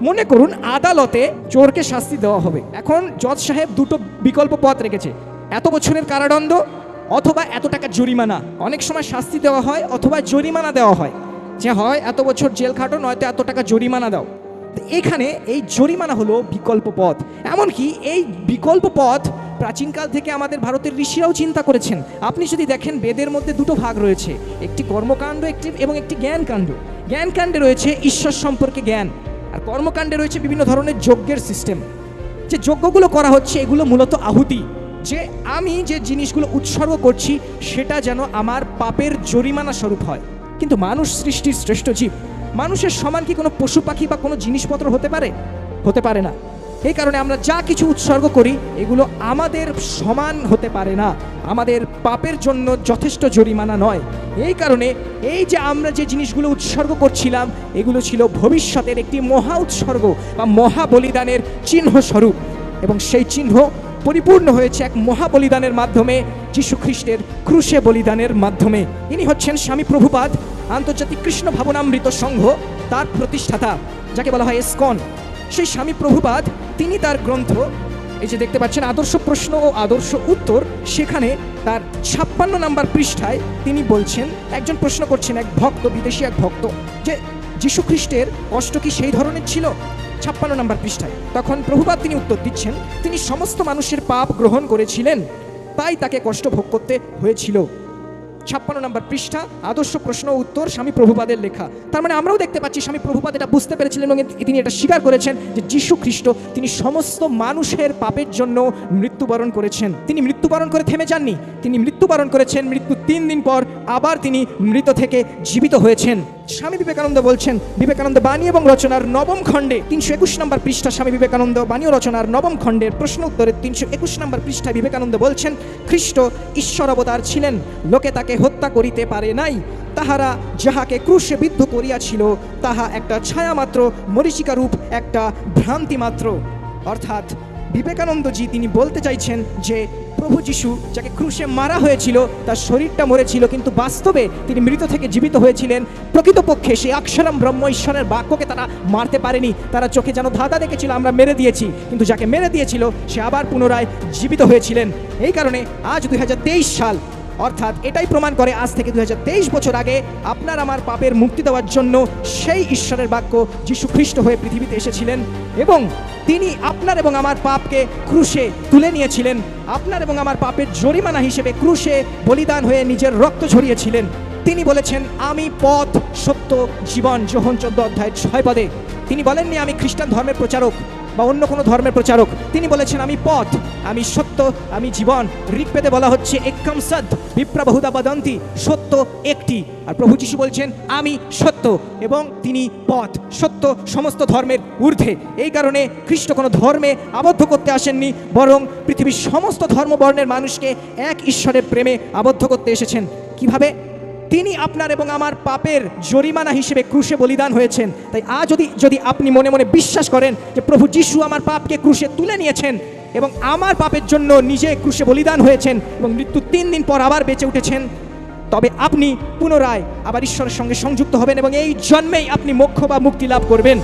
মনে করুন আদালতে চোরকে শাস্তি দেওয়া হবে। এখন জজ সাহেব দুটো বিকল্প পথ রেখেছে। এত বছরের কারাদণ্ড অথবা এত টাকা জরিমানা। অনেক সময় শাস্তি দেওয়া হয় অথবা জরিমানা দেওয়া হয়। যে হয়, এত বছর জেল খাটো, নয়তো এত টাকা জরিমানা দাও। এখানে এই জরিমানা হলো বিকল্প পথ। এমনকি এই বিকল্প পথ প্রাচীনকাল থেকে আমাদের ভারতের ঋষিরাও চিন্তা করেছেন। আপনি যদি দেখেন বেদের মধ্যে দুটো ভাগ রয়েছে। একটি কর্মকাণ্ড, একটি এবং একটি জ্ঞানকাণ্ড। জ্ঞানকাণ্ডে রয়েছে ঈশ্বর সম্পর্কে জ্ঞান। আর কর্মকাণ্ডে রয়েছে বিভিন্ন ধরনের যজ্ঞের সিস্টেম যে যজ্ঞগুলো করা হচ্ছে, এগুলো মূলত আহুতি। যে আমি যে জিনিসগুলো উৎসর্গ করছি, সেটা যেন আমার পাপের জরিমানা স্বরূপ হয়। কিন্তু মানুষ সৃষ্টির শ্রেষ্ঠ জীব। মানুষের সমান কি কোনো পশু পাখি বা কোনো জিনিসপত্র হতে পারে? হতে পারে না। এই কারণে আমরা যা কিছু উৎসর্গ করি, এগুলো আমাদের সমান হতে পারে না। আমাদের পাপের জন্য যথেষ্ট জরিমানা নয়। এই কারণে এই যে আমরা যে জিনিসগুলো উৎসর্গ করছিলাম, এগুলো ছিল ভবিষ্যতের একটি মহা উৎসর্গ বা মহা বলিদানের চিহ্ন স্বরূপ। এবং সেই চিহ্ন পরিপূর্ণ হয়েছে এক মহা বলিদানের মাধ্যমে, যীশু খ্রিস্টের ক্রুশে বলিদানের মাধ্যমে। ইনি হচ্ছেন স্বামী প্রভুপাদ, আন্তর্জাতিক কৃষ্ণ ভাবনামৃত সংঘ, তার প্রতিষ্ঠাতা, যাকে বলা হয় এসকন। সেই স্বামী প্রভুপাদ, তিনি তার গ্রন্থ এই যে দেখতে পাচ্ছেন আদর্শ প্রশ্ন ও আদর্শ উত্তর, সেখানে তার ছাপ্পান্ন নাম্বার পৃষ্ঠায় তিনি বলছেন, একজন প্রশ্ন করছেন, এক ভক্ত, বিদেশি এক ভক্ত, যে যীশু খ্রিস্টের কষ্ট কি সেই ধরনের ছিল? ছাপ্পান্ন নাম্বার পৃষ্ঠায়। তখন প্রভুবাদ তিনি উত্তর দিচ্ছেন, তিনি সমস্ত মানুষের পাপ গ্রহণ করেছিলেন, তাই তাকে কষ্ট ভোগ করতে হয়েছিল। ছাপ্পান্ন নম্বর পৃষ্ঠা, আদর্শ প্রশ্ন উত্তর স্বামী প্রভুপাদের লেখা। তার মানে আমরাও দেখতে পাচ্ছি স্বামী প্রভুপাদ এটা বুঝতে পেরেছিলেন এবং তিনি এটা স্বীকার করেছেন যে যীশু খ্রিস্ট তিনি সমস্ত মানুষের পাপের জন্য মৃত্যুবরণ করেছেন। তিনি মৃত্যুবরণ করে থেমে যাননি, তিনি মৃত্যুবরণ করেছেন মৃত্যু তিন দিন পর আবার তিনি মৃত থেকে জীবিত হয়েছেন। স্বামী বিবেকানন্দ বলছেন, বিবেকানন্দ বাণী এবং রচনার নবম খণ্ডে তিনশো একুশ নম্বর পৃষ্ঠা স্বামী বিবেকানন্দ বাণী রচনার নবম খণ্ডের প্রশ্ন উত্তরে তিনশো একুশ নম্বর পৃষ্ঠায় বিবেকানন্দ বলছেন, খ্রিস্ট ঈশ্বর অবতার ছিলেন, লোকে তাকে হত্যা করিতে পারে নাই। তাহারা যাহাকে ক্রুশে বিদ্ধ করিয়াছিল, তাহা একটা ছায়ামাত্র, মরিচিকা রূপ, একটা ভ্রান্তি মাত্র অর্থাৎ বিবেকানন্দজি তিনি বলতে চাইছেন যে প্রভু যিশু যাকে ক্রুশে মারা হয়েছিল, তার শরীরটা মরেছিল, কিন্তু বাস্তবে তিনি মৃত থেকে জীবিত হয়েছিলেন। প্রকৃতপক্ষে সেই অক্ষরম ব্রহ্ম ঈশ্বরের বাক্যকে তারা মারতে পারেনি। তারা চোখে যেন ধাঁধা দেখেছিল, আমরা মেরে দিয়েছি। কিন্তু যাকে মেরে দিয়েছিল, সে আবার পুনরায় জীবিত হয়েছিলেন। এই কারণে আজ দু হাজার তেইশ সাল অর্থাৎ এটাই প্রমাণ করে আজ থেকে দু হাজার তেইশ বছর আগে আপনার আমার পাপের মুক্তি দেওয়ার জন্য সেই ঈশ্বরের বাক্য যীশু খ্রিস্ট হয়ে পৃথিবীতে এসেছিলেন এবং তিনি আপনার এবং আমার পাপকে ক্রুশে তুলে নিয়েছিলেন। আপনার এবং আমার পাপের জরিমানা হিসেবে ক্রুশে বলিদান হয়ে নিজের রক্ত ঝরিয়েছিলেন। তিনি বলেছেন, আমি পথ, সত্য, জীবন। যোহন চোদ্দ অধ্যায় ছয় পদে তিনি বলেননি, আমি খ্রিস্টান ধর্মের প্রচারক। বা অন্য কোনো ধর্মের প্রচারক, তিনি বলেছেন, আমি পথ, আমি সত্য, আমি জীবন। ঋগ্বেদে বলা হচ্ছে একম সদ বিপ্রা বহুদা বদন্তি, সত্য একটি। আর প্রভু যিশু বলছেন, আমি সত্য এবং তিনি পথ। সত্য সমস্ত ধর্মের ঊর্ধ্বে। এই কারণে খ্রিস্ট কোনো ধর্মে আবদ্ধ করতে আসেননি, বরং পৃথিবীর সমস্ত ধর্মবর্ণের মানুষকে এক ঈশ্বরের প্রেমে আবদ্ধ করতে এসেছেন। কীভাবে? তিনি আপনার এবং আমার পাপের জরিমানা হিসেবে ক্রুশে বলিদান হয়েছেন। তাই আজ যদি যদি আপনি মনে মনে বিশ্বাস করেন যে প্রভু যিশু আমার পাপকে ক্রুশে তুলে নিয়েছেন এবং আমার পাপের জন্য নিজে ক্রুশে বলিদান হয়েছেন এবং মৃত্যু তিন দিন পর আবার বেঁচে উঠেছেন, তবে আপনি পুনরায় আবার ঈশ্বরের সঙ্গে সংযুক্ত হবেন এবং এই জন্মেই আপনি মোক্ষ বা মুক্তি লাভ করবেন।